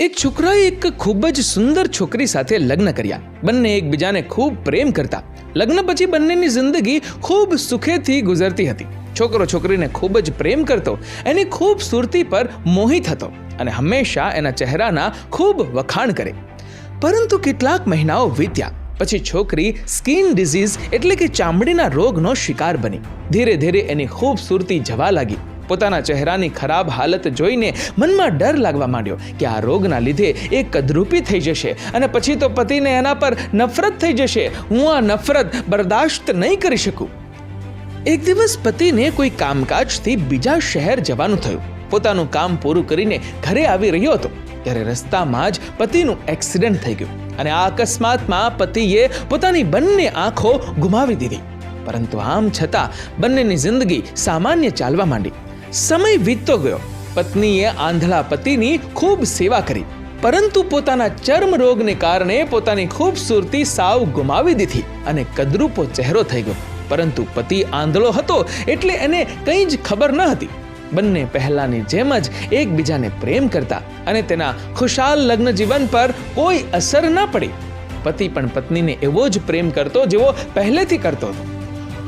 એક છોકરાએ એક ખૂબ જ સુંદર છોકરી સાથે લગ્ન કર્યા. બંને એકબીજાને ખૂબ પ્રેમ કરતા. લગ્ન પછી બંનેની જિંદગી ખૂબ સુખેથી ગુજરતી હતી. છોકરો છોકરીને ખૂબ જ પ્રેમ કરતો એની ખૂબસૂરતી પર મોહિત હતો અને હંમેશા એના ચહેરાના ખૂબ વખાણ કરે. પરંતુ કેટલાક મહિનાઓ વીત્યા. પછી છોકરી સ્કિન ડિઝીઝ એટલે કે ચામડીના રોગનો શિકાર બની. ધીરે ધીરે એની ખૂબસૂરતી જવા લાગી. પોતાના ચહેરાની ખરાબ હાલત જોઈને મનમાં ડર લાગવા માંડ્યો કે આ રોગના લીધે એ કદરૂપી થઈ જશે અને પછી તો પતિને એના પર નફરત થઈ જશે. હું આ નફરત બરદાશ્ત નહીં કરી શકું. એક દિવસ પતિને કોઈ કામકાજથી બીજા શહેર જવાનું થયું. પોતાનું કામ પૂરું કરીને ઘરે આવી રહ્યો હતો. ત્યારે રસ્તામાં જ પતિનું એક્સિડન્ટ થઈ ગયું અને આ અકસ્માતમાં પતિએ પોતાની બંને આંખો ગુમાવી દીધી. પરંતુ આમ છતાં બંનેની જિંદગી સામાન્ય ચાલવા માંડી. સમય વીતતો ગયો. પત્નીએ આંધળા પતિની ખૂબ સેવા કરી, પરંતુ પોતાના ચર્મ રોગને કારણે પોતાની ખૂબસૂરતી સાવ ગુમાવી દીધી અને કદરૂપો ચહેરો થઈ ગયો. પરંતુ પતિ આંધળો હતો એટલે એને કંઈ જ ખબર ન હતી. બંને પહેલાની જેમ જ એકબીજાને પ્રેમ કરતા અને તેના ખુશાલ લગ્ન જીવન પર કોઈ અસર ન પડી. પતિ પણ પત્નીને એવો જ પ્રેમ કરતો જેવો પહેલેથી કરતો હતો.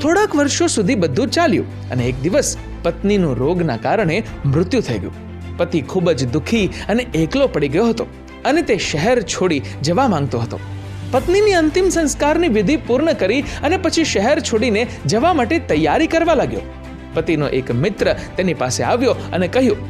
થોડાક વર્ષો સુધી બધું ચાલ્યું અને એક દિવસ પત્નીનું રોગના કારણે મૃત્યુ થઈ ગયું. પતિ ખૂબ જ દુઃખી અને એકલો પડી ગયો હતો અને તે શહેર છોડી જવા માંગતો હતો. પત્નીની અંતિમ સંસ્કારની વિધિ પૂર્ણ કરી અને પછી શહેર છોડીને જવા માટે તૈયારી કરવા લાગ્યો. પતિનો એક મિત્ર તેની પાસે આવ્યો અને કહ્યું,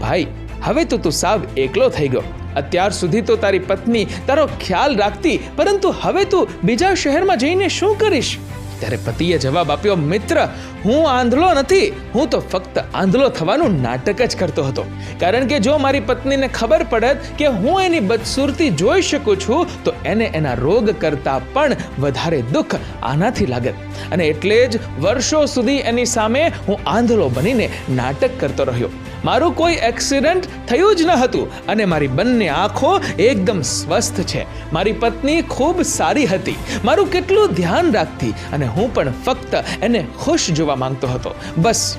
ભાઈ, હવે તો તું સાવ એકલો થઈ ગયો. અત્યાર સુધી તો તારી પત્ની તારો ખ્યાલ રાખતી, પરંતુ હવે તું બીજા શહેરમાં જઈને શું કરીશ? ત્યારે પતિએ જવાબ આપ્યો, મિત્ર, હું આંધળો નથી. હું તો ફક્ત આંધળો થવાનું નાટક જ કરતો હતો. કારણ કે જો મારી પત્નીને ખબર પડત કે હું એની બદસુરતી જોઈ શકું છું, તો એને એના રોગ કરતાં પણ વધારે દુઃખ આનાથી લાગત. અને એટલે જ વર્ષો સુધી એની સામે હું આંધળો બનીને નાટક કરતો રહ્યો. મારું કોઈ એક્સિડન્ટ થયું જ ન હતું અને મારી બંને આંખો એકદમ સ્વસ્થ છે. મારી પત્ની ખૂબ સારી હતી. મારું કેટલું ધ્યાન રાખતી અને હું પણ ફક્ત એને ખુશ જોવા માંગતો હતો. બસ.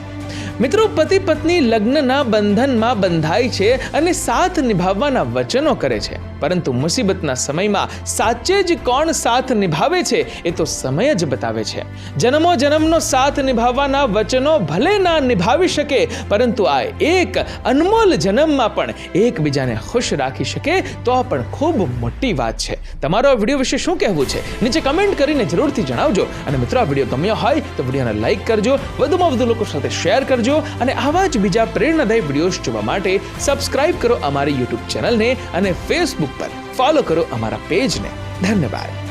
મિત્રો, પતિ પત્ની લગ્નના બંધનમાં બંધાય છે અને સાથ નિભાવવાના વચનો કરે છે. પરંતુ મુસીબતના સમયમાં સાચે જ કોણ સાથ નિભાવે છે એ તો સમય જ બતાવે છે. જન્મો જન્મનો સાથ નિભાવવાના વચનો ભલે ના નિભાવી શકે, પરંતુ આ એક અનમોલ જન્મમાં પણ એકબીજાને ખુશ રાખી શકે તો આ પણ ખૂબ મોટી વાત છે. તમારો આ વીડિયો વિશે શું કહેવું છે? નીચે કમેન્ટ કરીને જરૂરથી જણાવજો. અને મિત્રો, આ વીડિયો ગમ્યો હોય તો વિડીયોને લાઈક કરજો. વધુમાં વધુ લોકો સાથે શેર કરજો અને આવા જ બીજા પ્રેરણાદાયી વિડીયોઝ જોવા માટે સબસ્ક્રાઇબ કરો અમારી યુટ્યુબ ચેનલને અને ફેસબુક પર ફોલો કરો અમારા પેજને ધન્યવાદ.